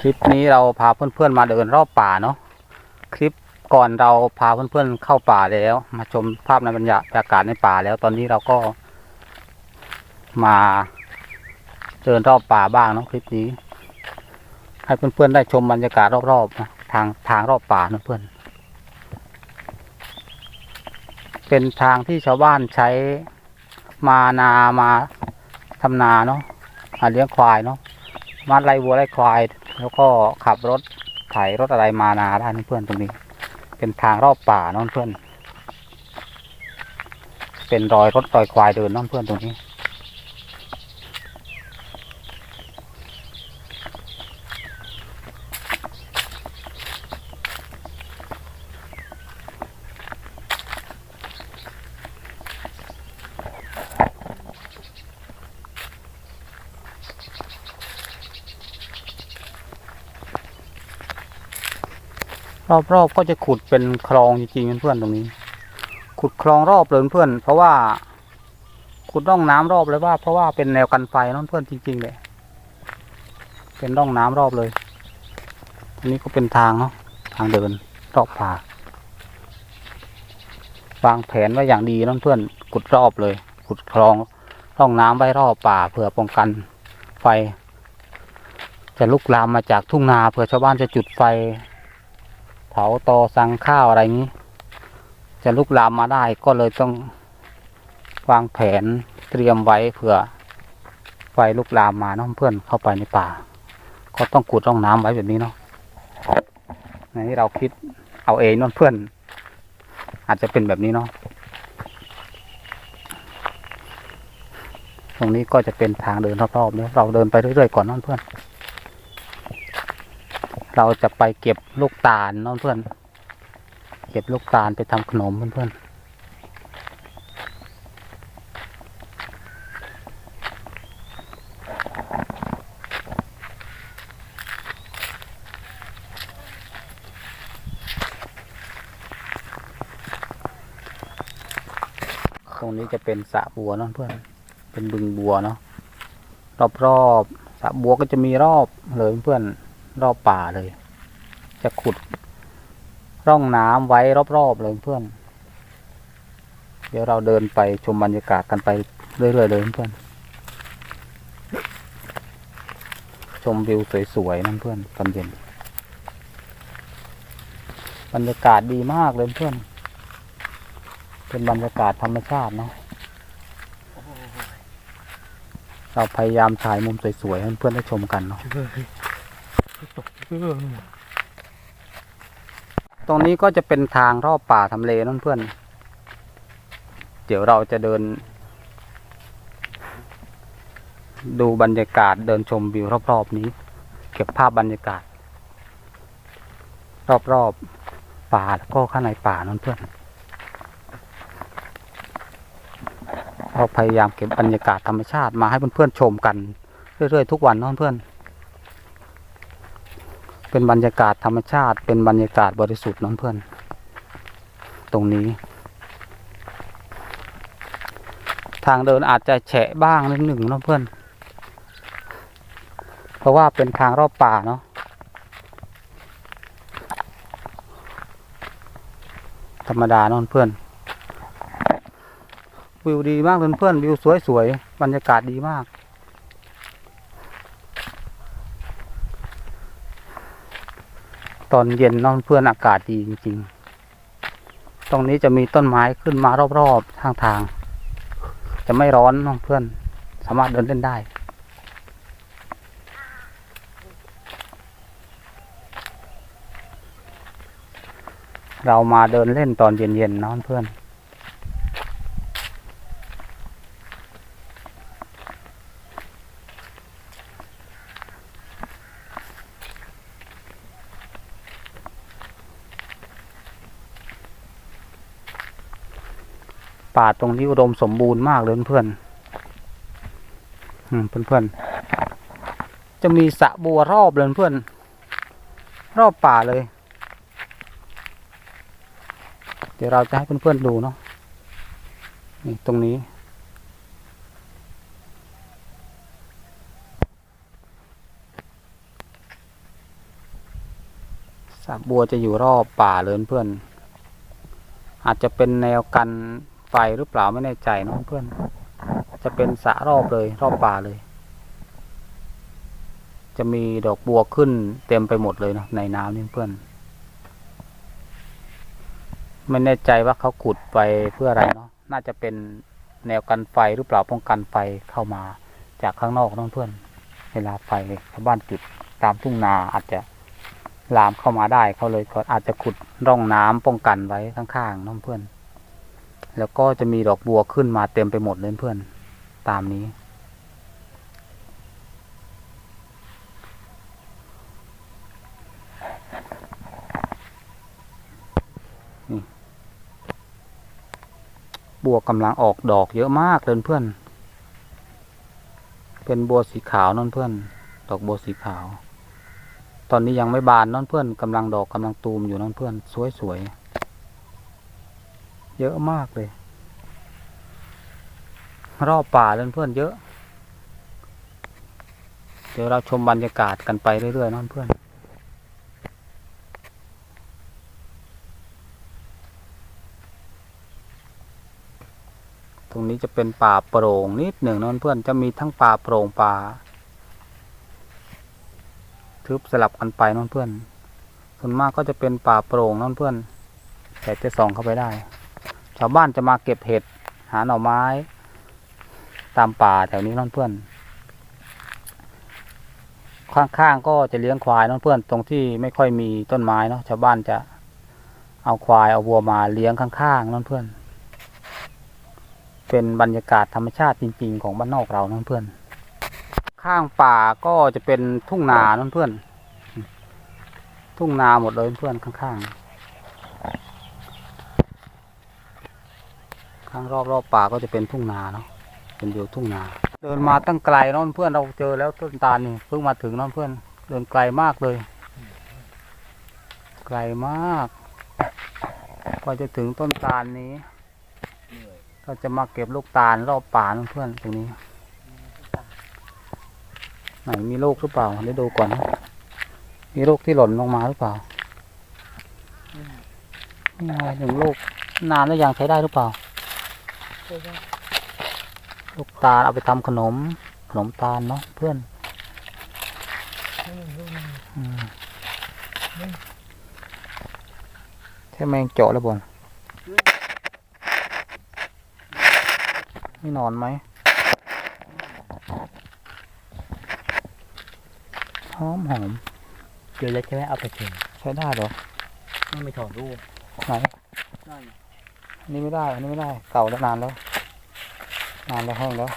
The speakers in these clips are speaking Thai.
คลิปนี้เราพาเพื่อนๆมาเดินรอบป่าเนาะคลิปก่อนเราพาเพื่อนๆเข้าป่าแล้ว มาชมภาพในบรรยากาศในป่าแล้วตอนนี้เราก็ มาเดินรอบป่าบ้างเนาะคลิปนี้ ให้เพื่อนๆได้ชมบรรยากาศรอบๆนะทางทางรอบป่านะเพื่อนเป็นทางที่ชาวบ้านใช้มานามาทำนาเนาะมาเลี้ยงควายเนาะมาไล่วัวไล่ควาย แล้วก็ขับรถไถรถอะไรมานาได้นะเพื่อนตรงนี้ เป็นทางรอบป่าเนาะเพื่อน เป็นรอยรถรอยควายเดินน้องเพื่อนตรงนี้ รอบๆก็จะขุดเป็นคลองจริงๆเพื่อนๆตรงนี้ ขุดคลองรอบเลยเพื่อน เพราะว่าขุดร่องน้ำรอบเลยว่า เพราะว่าเป็นแนวกันไฟนั่นเพื่อนจริงๆเลยเป็นร่องน้ำรอบเลยอันนี้ก็เป็นทางเนาะทางเดินรอบป่าวางแผนไว้อย่างดีนั่นเพื่อนขุดรอบเลย ขุดคลองร่องน้ำไว้รอบป่าเพื่อป้องกันไฟ จะลุกลามมาจากทุ่งนาเผื่อชาวบ้านจะจุดไฟ เผาตอสั่งข้าวอะไรงี้ จะลุกลามมาได้ก็เลยต้องวางแผนเตรียมไว้เผื่อไฟลุกลามมาเน้องเพื่อนเข้าไปในป่า ก็ต้องขุดร่องน้ำไว้แบบนี้เนาะในที่เราคิดเอาเองน้องเพื่อน อาจจะเป็นแบบนี้เนาะตรงนี้ก็จะเป็นทางเดินรอบๆเนี่ยเราเดินไปเรื่อยๆก่อนน้องเพื่อน เราจะไปเก็บลูกตาลน้องเพื่อน เก็บลูกตาลไปทำขนมเพื่อนๆตรงนี้จะเป็นสระบัวเน้องเพื่อน เป็นบึงบัวเนาะ รอบๆสระบัวก็จะมีรอบเลยเพื่อน รอบป่าเลย จะขุด ร่องน้ำไว้รอบๆเลยเพื่อน เดี๋ยวเราเดินไปชมบรรยากาศกันไปเรื่อยๆเลยเพื่อน ชมวิวสวยๆนั่นเพื่อนตอนเย็น บรรยากาศดีมากเลยเพื่อน เป็นบรรยากาศธรรมชาติเนาะเราพยายามถ่ายมุมสวยๆให้เพื่อนได้ชมกันเนาะ ตรงนี้ก็จะเป็นทางรอบป่าทำเลนั่นเพื่อน เดี๋ยวเราจะเดิน ดูบรรยากาศเดินชมวิวรอบๆนี้ เก็บภาพบรรยากาศ รอบๆป่าแล้วก็ข้างในป่านั่นเพื่อนเราพยายามเก็บบรรยากาศธรรมชาติมาให้เพื่อนๆชมกันเรื่อยๆทุกวันนั่นเพื่อน เป็นบรรยากาศธรรมชาติ เป็นบรรยากาศบริสุทธิ์น้องเพื่อน ตรงนี้ ทางเดินอาจจะแฉะบ้างนิดหนึ่งน้องเพื่อน เพราะว่าเป็นทางรอบป่าเนาะธรรมดาน้องเพื่อน วิวดีมากเลยเพื่อนวิวสวยๆบรรยากาศดีมาก ตอนเย็นน้องเพื่อนอากาศดีจริง ๆ ตรงนี้จะมีต้นไม้ขึ้นมารอบๆทางทาง จะไม่ร้อนน้องเพื่อน สามารถเดินเล่นได้ เรามาเดินเล่นตอนเย็นๆน้องเพื่อน ป่าตรงนี้อุดมสมบูรณ์มากเลยเพื่อนๆอืมเพื่อนๆจะมีสระบัวรอบเลยเพื่อน รอบป่าเลย เดี๋ยวเราจะให้เพื่อนๆดูเนาะนี่ตรงนี้ สระบัวจะอยู่รอบป่าเลยเพื่อนอาจจะเป็นแนวกัน ไฟหรือเปล่าไม่แน่ใจเนอะเพื่อน จะเป็นสะรอบเลย รอบป่าเลย จะมีดอกบัวขึ้นเต็มไปหมดเลยนะในน้ำนี่เพื่อน ไม่แน่ใจว่าเขาขุดไปเพื่ออะไรเนาะ น่าจะเป็นแนวกันไฟหรือเปล่าป้องกันไฟเข้ามาจากข้างนอกน้องเพื่อน เวลาไฟชาวบ้านจุดตามทุ่งนาอาจจะลามเข้ามาได้เขาเลยก็อาจจะขุดร่องน้ำป้องกันไว้ข้างๆน้องเพื่อน แล้วก็จะมีดอกบัวขึ้นมาเต็มไปหมดเลยเพื่อน ตามนี้ นี่บัวกำลังออกดอกเยอะมากเลยเพื่อน เป็นบัวสีขาวนั่นเพื่อน ดอกบัวสีขาว ตอนนี้ยังไม่บานนั่นเพื่อนกำลังดอกกำลังตูมอยู่นั่นเพื่อน สวยๆ เยอะมากเลย รอบป่าเลยเพื่อนเยอะ เดี๋ยวเราชมบรรยากาศกันไปเรื่อยๆนั่นเพื่อนตรงนี้จะเป็นป่าโปร่งนิดหนึ่งนั่นเพื่อนจะมีทั้งป่าโปร่งป่าทึบสลับกันไปนั่นเพื่อนส่วนมากก็จะเป็นป่าโปร่งนั่นเพื่อนแต่จะส่องเข้าไปได้ ชาวบ้านจะมาเก็บเห็ดหาหน่อไม้ ตามป่าแถวนี้นั่นเพื่อน ข้างๆก็จะเลี้ยงควายนั่นเพื่อน ตรงที่ไม่ค่อยมีต้นไม้เนาะชาวบ้านจะเอาควายเอาวัวมาเลี้ยงข้างๆนั่นเพื่อน เป็นบรรยากาศธรรมชาติจริงๆ ของบ้านนอกเรานั่นเพื่อน ข้างป่าก็จะเป็นทุ่งนานั่นเพื่อน ทุ่งนาหมดเลยเพื่อนข้างๆ ข้างรอบรอบป่าก็จะเป็นทุ่งนาเนาะเป็นวิวทุ่งนา เดินมาตั้งไกลเนอนเพื่อนเราเจอแล้วต้นตาลนี่เพิ่งมาถึงเนอนเพื่อนเดินไกลมากเลย ไกลมากกว่าจะถึงต้นตาลนี้เราจะมาเก็บลูกตาลรอบป่านั่นเพื่อนตรงนี้ ไหนมีลูกหรือเปล่าเดี๋ยวดูก่อนนะมีลูกที่หล่นลงมาหรือเปล่านี่ไงหนึ่งลูกนานแล้วยังใช้ได้หรือเปล่า ลูกตาลเอาไปทำขนม ขนมตาลเนาะเพื่อนอืมใช่แมงเจาะแล้วบนนี่นอนไหมหอมหอมเจอแล้วใช่ไหมเอาไปเถอะใช้ได้เหรอไม่ไปถอดรูปไหนอั นนี้ไม่ได้ อันนี้ไม่ได้ เก่าแล้วนานแล้ว นานแล้วแห้งแล้ว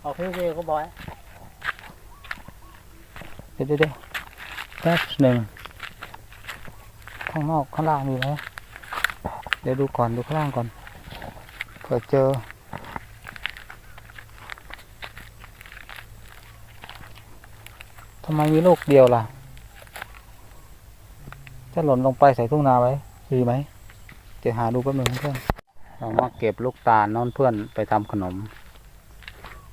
เอาเพื่อก็บอยเดี๋ยวเดี๋ยวเดี๋ยวแป๊บหนึ่ง ข้างนอกข้างล่างมีไหมเดี๋ยวดูก่อนดูข้างล่างก่อนเผื่อเจอ ทำไมมีลูกเดียวล่ะ จะหล่นลงไปใส่ทุ่งนาไว้ดีไหม จะหาดูแป๊บนึงเพื่อนเรามาเก็บลูกตาลนอนเพื่อนไปทำขนม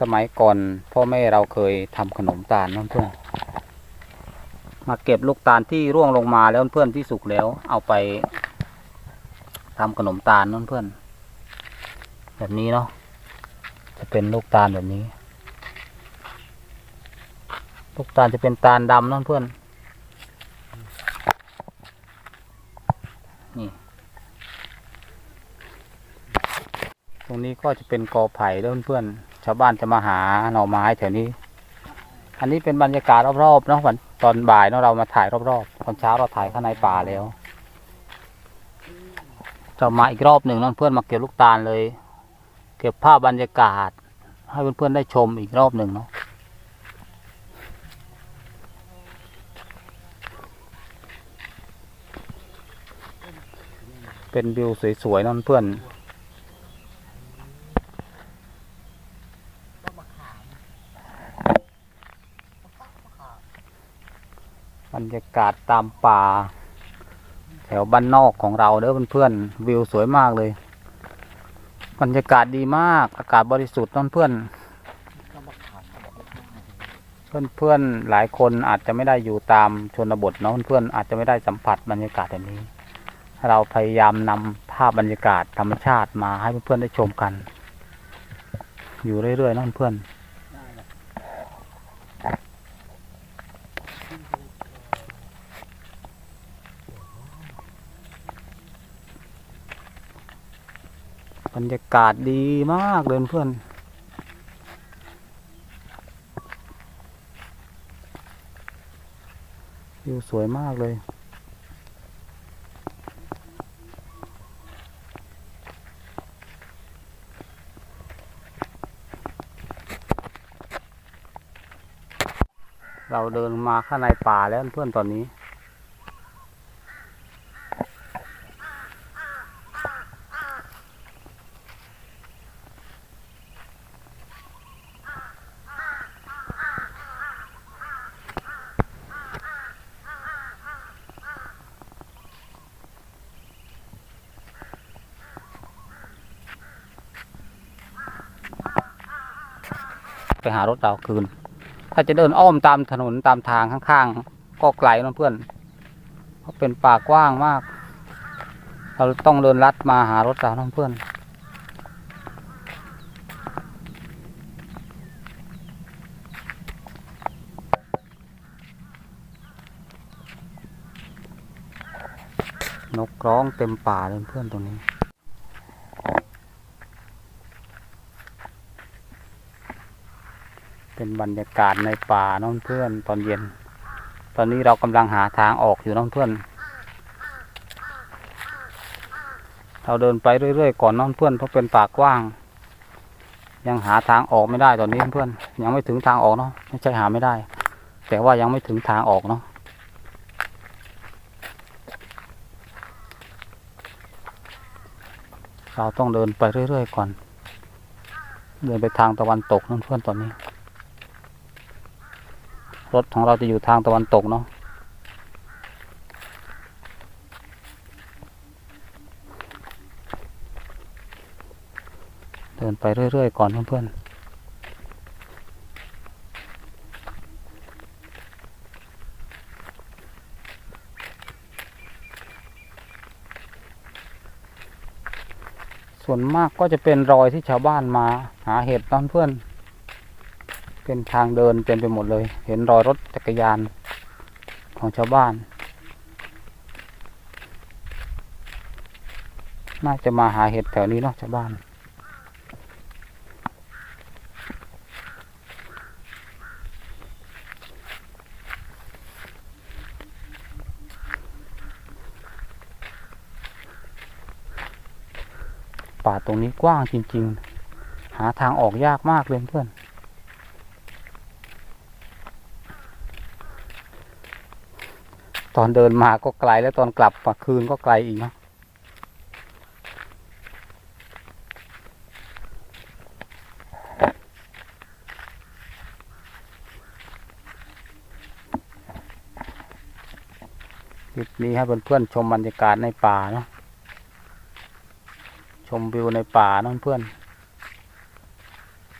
สมัยก่อนพ่อแม่เราเคยทำขนมตาลนอนเพื่อนมาเก็บลูกตาลที่ร่วงลงมาแล้วเพื่อนที่สุกแล้ว เอาไปทำขนมตาลนั่นเพื่อน แบบนี้เนาะจะเป็นลูกตาลแบบนี้ ลูกตาลจะเป็นตาลดำนั่นเพื่อน ตรง นี้ก็จะเป็นกอไผ่แล้วเพื่อนๆชาวบ้านจะมาหาหน่อไม้แถวนี้ อันนี้เป็นบรรยากาศรอบๆเนาะวันตอนบ่ายเนาะเรามาถ่ายรอบๆตอนเช้าเราถ่ายข้างในป่าแล้วจะมาอีกรอบหนึ่งเนาะเพื่อนมาเก็บลูกตาลเลย เก็บภาพบรรยากาศ ให้เพื่อนๆได้ชมอีกรอบหนึ่งเนาะเป็นวิวสวยๆเนาะเพื่อน รรยากาศตามป่า แถวบ้านนอกของเราเด้อเพื่อนๆวิวสวยมากเลย บรรยากาศดีมาก อากาศบริสุทธิ์นั่นเพื่อนเพื่อนๆหลายคนอาจจะไม่ได้อยู่ตามชนบทเนาะเพื่อนๆอาจจะไม่ได้สัมผัสบรรยากาศแบบนี้ เราพยายามนำภาพบรรยากาศธรรมชาติมาให้เพื่อนๆได้ชมกัน อยู่เรื่อยๆเนะเพื่อนได้เลย บรรยากาศดีมากเลยเพื่อนวิวสวยมากเลย เราเดินมาข้างในป่าแล้วเพื่อนตอนนี้ หารถเราคืน ถ้าจะเดินอ้อมตามถนนตามทางข้างๆ ก็ไกลนะเพื่อนเพราะเป็นป่ากว้างมาก เราต้องเดินลัดมาหารถเรานะเพื่อนนกร้องเต็มป่าเลยเพื่อนตรงนี้ เป็นบรรยากาศในป่าน้องเพื่อนตอนเย็น ตอนนี้เรากำลังหาทางออกอยู่น้องเพื่อน เราเดินไปเรื่อยๆก่อนน้องเพื่อนเพราะเป็นป่ากว้าง ยังหาทางออกไม่ได้ตอนนี้เพื่อน ยังไม่ถึงทางออกเนาะไม่ใช่หาไม่ได้ แต่ว่ายังไม่ถึงทางออกเนาะเราต้องเดินไปเรื่อยๆก่อน เดินไปทางตะวันตกนั่นเพื่อนตอนนี้ รถของเราจะอยู่ทางตะวันตกเนาะเดินไปเรื่อย ๆ ก่อนเพื่อนๆส่วนมากก็จะเป็นรอยที่ชาวบ้านมาหาเห็ดตอนเพื่อน เป็นทางเดินเต็มไปหมดเลย เห็นรอยรถจักรยานของชาวบ้าน น่าจะมาหาเห็ดแถวนี้เนาะชาวบ้าน ป่าตรงนี้กว้างจริง ๆ หาทางออกยากมากเลยเพื่อน ตอนเดินมาก็ไกลแล้วตอนกลับมาคืนก็ไกลอีกนะคลิปนี้ให้เพื่อนๆชมบรรยากาศในป่าเนาะชมวิวในป่าเนาะเพื่อน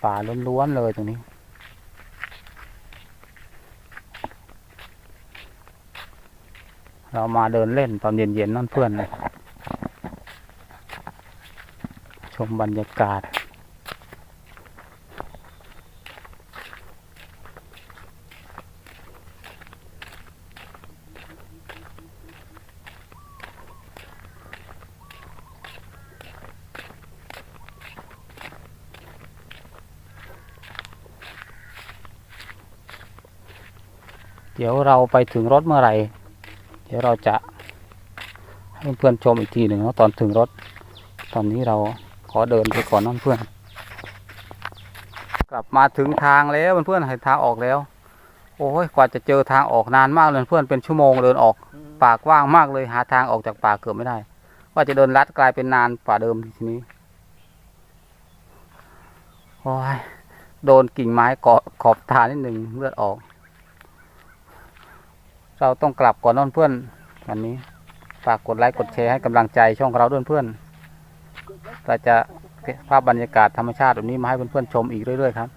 ป่าล้วนๆเลยตรงนี้ เรามาเดินเล่นตอนเย็นๆนั่นเพื่อนเลยชมบรรยากาศ เดี๋ยวเราไปถึงรถเมื่อไหร่ เดี๋ยวเราจะให้เพื่อนชมอีกทีหนึ่งเนาะตอนถึงรถ ตอนนี้เราขอเดินไปก่อนน้องเพื่อน กลับมาถึงทางแล้วเพื่อนๆเห็นทางออกแล้ว โอ้ยกว่าจะเจอทางออกนานมากเลยเพื่อนเป็นชั่วโมงเดินออกป่ากว้างมากเลยหาทางออกจากป่าเกือบไม่ได้ ว่าจะเดินลัดกลายเป็นนานป่าเดิมทีนี้โอ้ยโดนกิ่งไม้เกาะขอบทางนิดหนึ่งเลือดออก เราต้องกลับก่อนน้องเพื่อนวันนี้ฝากกดไลค์กดแชร์ให้กำลังใจช่องเราด้วยเพื่อนเราจะภาพบรรยากาศธรรมชาติแบบนี้มาให้เพื่อนๆชมอีกเรื่อยๆครับ